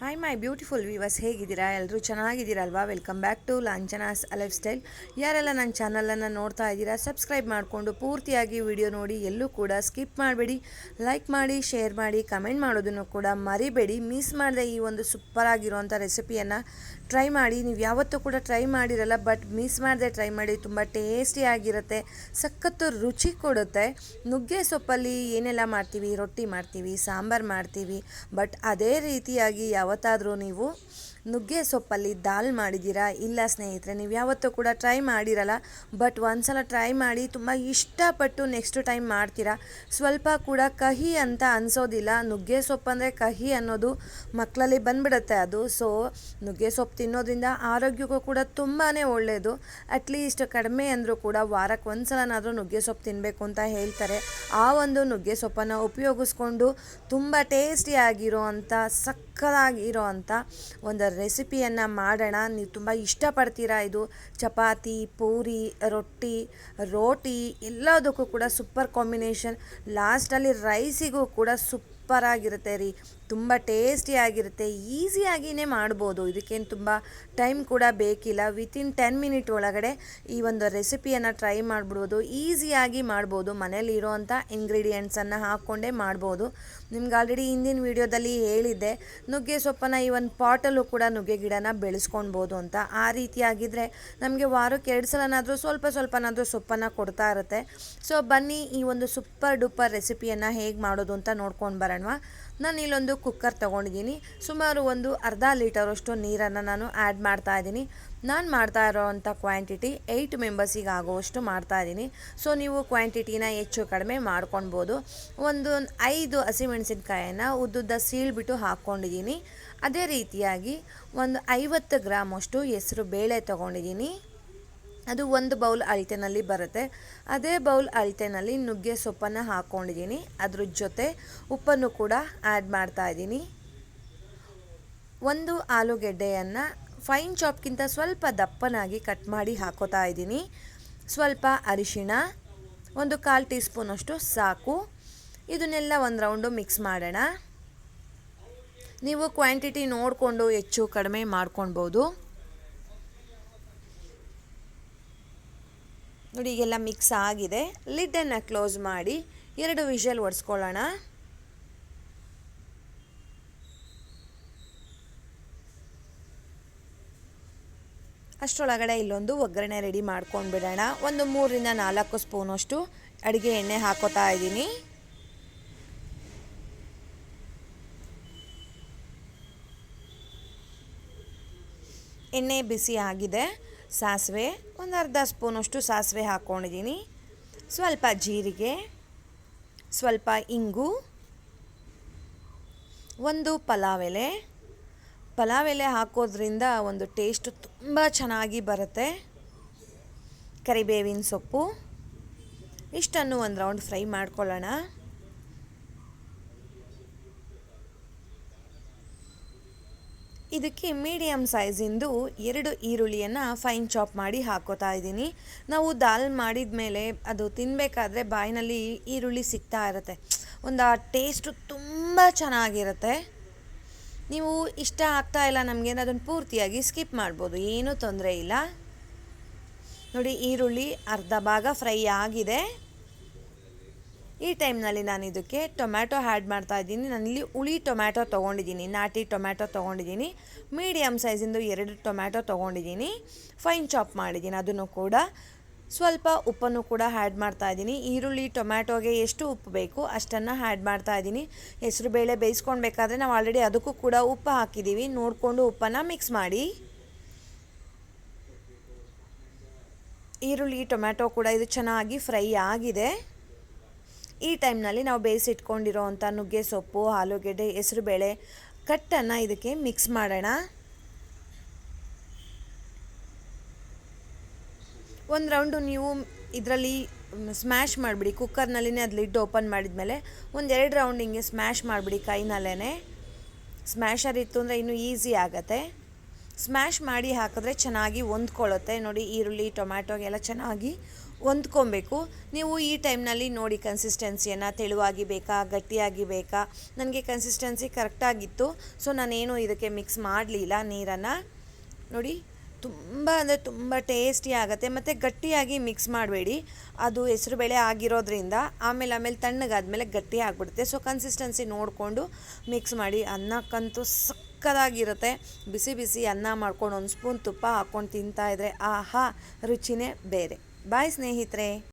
Hi my beautiful viewers ಹೇಗಿದ್ದೀರಾ? ಎಲ್ಲರೂ ಚೆನ್ನಾಗಿದ್ದೀರಲ್ವಾ? Welcome back to Lanchana's life style ಯಾರೆಲ್ಲ ನನ್ನ ಚಾನಲನ್ನು ನೋಡ್ತಾ ಇದ್ದೀರಾ ಸಬ್ಸ್ಕ್ರೈಬ್ ಮಾಡಿಕೊಂಡು ಪೂರ್ತಿಯಾಗಿ ವಿಡಿಯೋ ನೋಡಿ, ಎಲ್ಲೂ ಕೂಡ ಸ್ಕಿಪ್ ಮಾಡಬೇಡಿ. ಲೈಕ್ ಮಾಡಿ ಶೇರ್ ಮಾಡಿ ಕಮೆಂಟ್ ಮಾಡೋದನ್ನು ಕೂಡ ಮರಿಬೇಡಿ. ಮಿಸ್ ಮಾಡದೆ ಈ ಒಂದು ಸೂಪರ್ ಆಗಿರುವಂಥ ರೆಸಿಪಿಯನ್ನು ಟ್ರೈ ಮಾಡಿ. ನೀವು ಯಾವತ್ತೂ ಕೂಡ ಟ್ರೈ ಮಾಡಿರಲ್ಲ ಬಟ್ ಮಿಸ್ ಮಾಡದೆ ಟ್ರೈ ಮಾಡಿ, ತುಂಬ ಟೇಸ್ಟಿಯಾಗಿರುತ್ತೆ ಸಖತ್ತು ರುಚಿ ಕೊಡುತ್ತೆ. ನುಗ್ಗೆ ಸೊಪ್ಪಲ್ಲಿ ಏನೆಲ್ಲ ಮಾಡ್ತೀವಿ? ರೊಟ್ಟಿ ಮಾಡ್ತೀವಿ, ಸಾಂಬಾರು ಮಾಡ್ತೀವಿ ಬಟ್ ಅದೇ ರೀತಿಯಾಗಿ ಯಾವತ್ತಾದರೂ ನೀವು ನುಗ್ಗೆ ಸೊಪ್ಪಲ್ಲಿ ದಾಲ್ ಮಾಡಿದ್ದೀರಾ? ಇಲ್ಲ ಸ್ನೇಹಿತರೆ, ನೀವು ಯಾವತ್ತೂ ಕೂಡ ಟ್ರೈ ಮಾಡಿರಲ್ಲ. ಬಟ್ ಒಂದ್ಸಲ ಟ್ರೈ ಮಾಡಿ ತುಂಬ ಇಷ್ಟಪಟ್ಟು ನೆಕ್ಸ್ಟ್ ಟೈಮ್ ಮಾಡ್ತೀರಾ? ಸ್ವಲ್ಪ ಕೂಡ ಕಹಿ ಅಂತ ಅನಿಸೋದಿಲ್ಲ. ನುಗ್ಗೆ ಸೊಪ್ಪು ಅಂದರೆ ಕಹಿ ಅನ್ನೋದು ಮಕ್ಕಳಲ್ಲಿ ಬಂದ್ಬಿಡುತ್ತೆ ಅದು. ಸೊ ನುಗ್ಗೆ ಸೊಪ್ಪು ತಿನ್ನೋದ್ರಿಂದ ಆರೋಗ್ಯಕ್ಕೂ ಕೂಡ ತುಂಬಾ ಒಳ್ಳೆಯದು ಅಟ್ಲೀಸ್ಟ್ ಕಡಿಮೆ ಅಂದರೂ ಕೂಡ ವಾರಕ್ಕೆ ಒಂದು ಸಲನಾದರೂ ನುಗ್ಗೆ ಸೊಪ್ಪು ತಿನ್ನಬೇಕು ಅಂತ ಹೇಳ್ತಾರೆ. ಆ ಒಂದು ನುಗ್ಗೆ ಸೊಪ್ಪನ್ನು ಉಪಯೋಗಿಸ್ಕೊಂಡು ತುಂಬ ಟೇಸ್ಟಿಯಾಗಿರೋ ಅಂಥ ಸಕ್ಕತ್ತಾಗಿರೋ ಅಂಥ ಒಂದು ರೆಸಿಪಿಯನ್ನು ಮಾಡೋಣ. ನೀವು ತುಂಬ ಇಷ್ಟಪಡ್ತೀರಾ ಇದು? ಚಪಾತಿ, ಪೂರಿ, ರೊಟ್ಟಿ, ರೋಟಿ ಎಲ್ಲದಕ್ಕೂ ಕೂಡ ಸೂಪರ್ ಕಾಂಬಿನೇಷನ್. ಲಾಸ್ಟಲ್ಲಿ ರೈಸಿಗೂ ಕೂಡ ಸೂಪರಾಗಿರುತ್ತೆ ರೀ. ತುಂಬ ಟೇಸ್ಟಿಯಾಗಿರುತ್ತೆ ಈಸಿಯಾಗಿಯೇ ಮಾಡ್ಬೋದು. ಇದಕ್ಕೇನು ತುಂಬ ಟೈಮ್ ಕೂಡ ಬೇಕಿಲ್ಲ. ವಿತಿನ್ ಟೆನ್ ಮಿನಿಟ್ ಒಳಗಡೆ ಈ ಒಂದು ರೆಸಿಪಿಯನ್ನು ಟ್ರೈ ಮಾಡಿಬಿಡ್ಬೋದು. ಈಸಿಯಾಗಿ ಮಾಡ್ಬೋದು. ಮನೇಲಿ ಇರೋವಂಥ ಇಂಗ್ರೀಡಿಯೆಂಟ್ಸನ್ನು ಹಾಕ್ಕೊಂಡೇ ಮಾಡ್ಬೋದು. ನಿಮ್ಗೆ ಆಲ್ರೆಡಿ ಹಿಂದಿನ ವೀಡಿಯೋದಲ್ಲಿ ಹೇಳಿದ್ದೆ, ನುಗ್ಗೆ ಸೊಪ್ಪನ್ನು ಈ ಒಂದು ಪಾಟಲ್ಲೂ ಕೂಡ ನುಗ್ಗೆ ಗಿಡನ ಬೆಳೆಸ್ಕೊಳ್ಬೋದು ಅಂತ. ಆ ರೀತಿಯಾಗಿದ್ದರೆ ನಮಗೆ ವಾರಕ್ಕೆ ಎರಡು ಸಲನಾದರೂ ಸ್ವಲ್ಪ ಸ್ವಲ್ಪನಾದರೂ ಸೊಪ್ಪನ್ನು ಕೊಡ್ತಾ ಇರುತ್ತೆ. ಸೊ ಬನ್ನಿ ಈ ಒಂದು ಸೂಪರ್ ಡೂಪರ್ ರೆಸಿಪಿಯನ್ನು ಹೇಗೆ ಮಾಡೋದು ಅಂತ ನೋಡ್ಕೊಂಡು ಬರೋಣ ನಾನು ಇಲ್ಲೊಂದು ಕುಕ್ಕರ್ ತೊಗೊಂಡಿದ್ದೀನಿ. ಸುಮಾರು ಒಂದು ಅರ್ಧ ಲೀಟರಷ್ಟು ನೀರನ್ನು ನಾನು ಆ್ಯಡ್ ಮಾಡ್ತಾ ಇದ್ದೀನಿ. ನಾನು ಮಾಡ್ತಾ ಇರೋವಂಥ ಕ್ವಾಂಟಿಟಿ ಏಯ್ಟ್ ಮೆಂಬರ್ಸಿಗೆ ಆಗುವಷ್ಟು ಮಾಡ್ತಾ ಇದ್ದೀನಿ. ಸೊ ನೀವು ಕ್ವಾಂಟಿಟಿನ ಹೆಚ್ಚು ಕಡಿಮೆ ಮಾಡ್ಕೊಳ್ಬೋದು ಒಂದು ಐದು ಹಸಿಮೆಣಸಿನ್ಕಾಯನ್ನು ಉದ್ದುದ್ದ ಸೀಳ್ಬಿಟ್ಟು ಹಾಕ್ಕೊಂಡಿದ್ದೀನಿ. ಅದೇ ರೀತಿಯಾಗಿ ಒಂದು ಐವತ್ತು ಗ್ರಾಮಷ್ಟು ಹೆಸರು ಬೇಳೆ ತೊಗೊಂಡಿದ್ದೀನಿ. ಅದು ಒಂದು ಬೌಲ್ ಅಳತೆನಲ್ಲಿ ಬರುತ್ತೆ. ಅದೇ ಬೌಲ್ ಅಳತೆನಲ್ಲಿ ನುಗ್ಗೆ ಸೊಪ್ಪನ್ನು ಹಾಕ್ಕೊಂಡಿದ್ದೀನಿ ಅದ್ರ ಜೊತೆ ಉಪ್ಪನ್ನು ಕೂಡ ಆ್ಯಡ್ ಮಾಡ್ತಾ ಇದ್ದೀನಿ. ಒಂದು ಆಲೂಗೆಡ್ಡೆಯನ್ನು ಫೈನ್ ಚಾಪ್ಗಿಂತ ಸ್ವಲ್ಪ ದಪ್ಪನಾಗಿ ಕಟ್ ಮಾಡಿ ಹಾಕೋತಾ ಇದ್ದೀನಿ. ಸ್ವಲ್ಪ ಅರಿಶಿಣ, ಒಂದು ಕಾಲು ಟೀ ಸ್ಪೂನಷ್ಟು ಸಾಕು. ಇದನ್ನೆಲ್ಲ ಒಂದು ರೌಂಡು ಮಿಕ್ಸ್ ಮಾಡೋಣ. ನೀವು ಕ್ವಾಂಟಿಟಿ ನೋಡಿಕೊಂಡು ಹೆಚ್ಚು ಕಡಿಮೆ ಮಾಡ್ಕೊಳ್ಬೋದು. ನೋಡಿ, ಈಗೆಲ್ಲ ಮಿಕ್ಸ್ ಆಗಿದೆ. ಲಿಡ್ಡನ್ನು ಕ್ಲೋಸ್ ಮಾಡಿ ಎರಡು ವಿಷಲ್ ಒಡಿಸ್ಕೊಳ್ಳೋಣ. ಅಷ್ಟರೊಳಗಡೆ ಇಲ್ಲೊಂದು ಒಗ್ಗರಣೆ ರೆಡಿ ಮಾಡ್ಕೊಂಡು ಬಿಡೋಣ. ಒಂದು ಮೂರರಿಂದ ನಾಲ್ಕು ಸ್ಪೂನಷ್ಟು ಅಡುಗೆ ಎಣ್ಣೆ ಹಾಕೋತಾ ಇದ್ದೀನಿ. ಎಣ್ಣೆ ಬಿಸಿ ಆಗಿದೆ. ಸಾಸಿವೆ, ಒಂದು ಅರ್ಧ ಸ್ಪೂನಷ್ಟು ಸಾಸಿವೆ ಹಾಕ್ಕೊಂಡಿದ್ದೀನಿ ಸ್ವಲ್ಪ ಜೀರಿಗೆ, ಸ್ವಲ್ಪ ಇಂಗು, ಒಂದು ಪಲಾವ್ ಎಲೆ ಪಲಾವ್ ಎಲೆ ಹಾಕೋದ್ರಿಂದ ಒಂದು ಟೇಸ್ಟು ತುಂಬ ಚೆನ್ನಾಗಿ ಬರುತ್ತೆ. ಕರಿಬೇವಿನ ಸೊಪ್ಪು, ಇಷ್ಟನ್ನು ಒಂದು ರೌಂಡ್ ಫ್ರೈ ಮಾಡ್ಕೊಳ್ಳೋಣ. ಇದಕ್ಕೆ ಮೀಡಿಯಮ್ ಸೈಜಿಂದು ಎರಡು ಈರುಳ್ಳಿಯನ್ನು ಫೈನ್ ಚಾಪ್ ಮಾಡಿ ಹಾಕೋತಾ ಇದ್ದೀನಿ. ನಾವು ದಾಲ್ ಮಾಡಿದ ಮೇಲೆ ಅದು ತಿನ್ನಬೇಕಾದ್ರೆ ಬಾಯಿನಲ್ಲಿ ಈರುಳ್ಳಿ ಸಿಗ್ತಾ ಇರುತ್ತೆ. ಒಂದು ಆ ಟೇಸ್ಟು ತುಂಬ ಚೆನ್ನಾಗಿರುತ್ತೆ. ನೀವು ಇಷ್ಟ ಆಗ್ತಾ ಇಲ್ಲ ನಮಗೆ ಅದನ್ನು ಪೂರ್ತಿಯಾಗಿ ಸ್ಕಿಪ್ ಮಾಡ್ಬೋದು. ಏನೂ ತೊಂದರೆ ಇಲ್ಲ. ನೋಡಿ, ಈರುಳ್ಳಿ ಅರ್ಧ ಭಾಗ ಫ್ರೈ ಆಗಿದೆ. ಈ ಟೈಮ್ನಲ್ಲಿ ನಾನು ಇದಕ್ಕೆ ಟೊಮ್ಯಾಟೊ ಆ್ಯಡ್ ಮಾಡ್ತಾ ಇದ್ದೀನಿ. ನಾನಿಲ್ಲಿ ಹುಳಿ ಟೊಮ್ಯಾಟೊ ತೊಗೊಂಡಿದ್ದೀನಿ, ನಾಟಿ ಟೊಮ್ಯಾಟೊ ತೊಗೊಂಡಿದ್ದೀನಿ ಮೀಡಿಯಮ್ ಸೈಜಿಂದು ಎರಡು ಟೊಮ್ಯಾಟೊ ತೊಗೊಂಡಿದ್ದೀನಿ, ಫೈನ್ ಚಾಪ್ ಮಾಡಿದ್ದೀನಿ ಅದನ್ನು ಕೂಡ. ಸ್ವಲ್ಪ ಉಪ್ಪನ್ನು ಕೂಡ ಆ್ಯಡ್ ಮಾಡ್ತಾ ಇದ್ದೀನಿ. ಈರುಳ್ಳಿ, ಟೊಮ್ಯಾಟೊಗೆ ಎಷ್ಟು ಉಪ್ಪು ಬೇಕು ಅಷ್ಟನ್ನು ಆ್ಯಡ್ ಮಾಡ್ತಾ ಇದ್ದೀನಿ. ಹೆಸರು ಬೇಳೆ ಬೇಯಿಸ್ಕೊಳ್ಬೇಕಾದ್ರೆ ನಾವು ಆಲ್ರೆಡಿ ಅದಕ್ಕೂ ಕೂಡ ಉಪ್ಪು ಹಾಕಿದ್ದೀವಿ. ನೋಡಿಕೊಂಡು ಉಪ್ಪನ್ನು ಮಿಕ್ಸ್ ಮಾಡಿ. ಈರುಳ್ಳಿ, ಟೊಮ್ಯಾಟೊ ಕೂಡ ಇದು ಚೆನ್ನಾಗಿ ಫ್ರೈ ಆಗಿದೆ. ಈ ಟೈಮ್ನಲ್ಲಿ ನಾವು ಬೇಯಿಸಿಟ್ಕೊಂಡಿರೋ ಅಂಥ ನುಗ್ಗೆ ಸೊಪ್ಪು, ಆಲೂಗೆಡ್ಡೆ ಹೆಸರುಬೇಳೆ ಕಟ್ಟನ್ನು ಇದಕ್ಕೆ ಮಿಕ್ಸ್ ಮಾಡೋಣ. ಒಂದು ರೌಂಡು ನೀವು ಇದರಲ್ಲಿ ಸ್ಮ್ಯಾಶ್ ಮಾಡಿಬಿಡಿ. ಕುಕ್ಕರ್ನಲ್ಲಿನೇ ಅದು ಲಿಡ್ ಓಪನ್ ಮಾಡಿದ್ಮೇಲೆ ಒಂದು ಎರಡು ರೌಂಡ್ ಹಿಂಗೆ ಸ್ಮ್ಯಾಶ್ ಮಾಡಿಬಿಡಿ ಕೈನಲ್ಲೇ ಸ್ಮ್ಯಾಶರ್ ಇತ್ತು ಅಂದರೆ ಇನ್ನೂ ಈಸಿ ಆಗುತ್ತೆ. ಸ್ಮ್ಯಾಶ್ ಮಾಡಿ ಹಾಕಿದ್ರೆ ಚೆನ್ನಾಗಿ ಹೊಂದ್ಕೊಳ್ಳುತ್ತೆ. ನೋಡಿ ಈರುಳ್ಳಿ ಟೊಮ್ಯಾಟೊಗೆಲ್ಲ ಚೆನ್ನಾಗಿ ಹೊಂದ್ಕೊಬೇಕು. ನೀವು ಈ ಟೈಮ್ನಲ್ಲಿ ನೋಡಿ ಕನ್ಸಿಸ್ಟೆನ್ಸಿಯನ್ನು ತೆಳುವಾಗಿ ಬೇಕಾ, ಗಟ್ಟಿಯಾಗಿ ಬೇಕಾ? ನನಗೆ ಕನ್ಸಿಸ್ಟೆನ್ಸಿ ಕರೆಕ್ಟಾಗಿತ್ತು ಸೊ ನಾನೇನು ಇದಕ್ಕೆ ಮಿಕ್ಸ್ ಮಾಡಲಿಲ್ಲ ನೀರನ್ನು. ನೋಡಿ, ತುಂಬ ಅಂದರೆ ತುಂಬ ಟೇಸ್ಟಿ ಆಗುತ್ತೆ. ಮತ್ತು ಗಟ್ಟಿಯಾಗಿ ಮಿಕ್ಸ್ ಮಾಡಬೇಡಿ. ಅದು ಹೆಸರುಬೇಳೆ ಆಗಿರೋದ್ರಿಂದ ಆಮೇಲೆ ಆಮೇಲೆ ತಣ್ಣಗಾದ್ಮೇಲೆ ಗಟ್ಟಿ ಆಗಿಬಿಡುತ್ತೆ. ಸೊ ಕನ್ಸಿಸ್ಟೆನ್ಸಿ ನೋಡಿಕೊಂಡು ಮಿಕ್ಸ್ ಮಾಡಿ. ಅನ್ನಕ್ಕಂತೂ ಸಕ್ಕದಾಗಿರುತ್ತೆ. ಬಿಸಿ ಬಿಸಿ ಅನ್ನ ಮಾಡ್ಕೊಂಡು ಒಂದು ಸ್ಪೂನ್ ತುಪ್ಪ ಹಾಕ್ಕೊಂಡು ತಿಂತಾಯಿದ್ರೆ ಆಹಾ, ರುಚಿನೇ ಬೇರೆ. ಬಾಯ್ ಸ್ನೇಹಿತರೆ.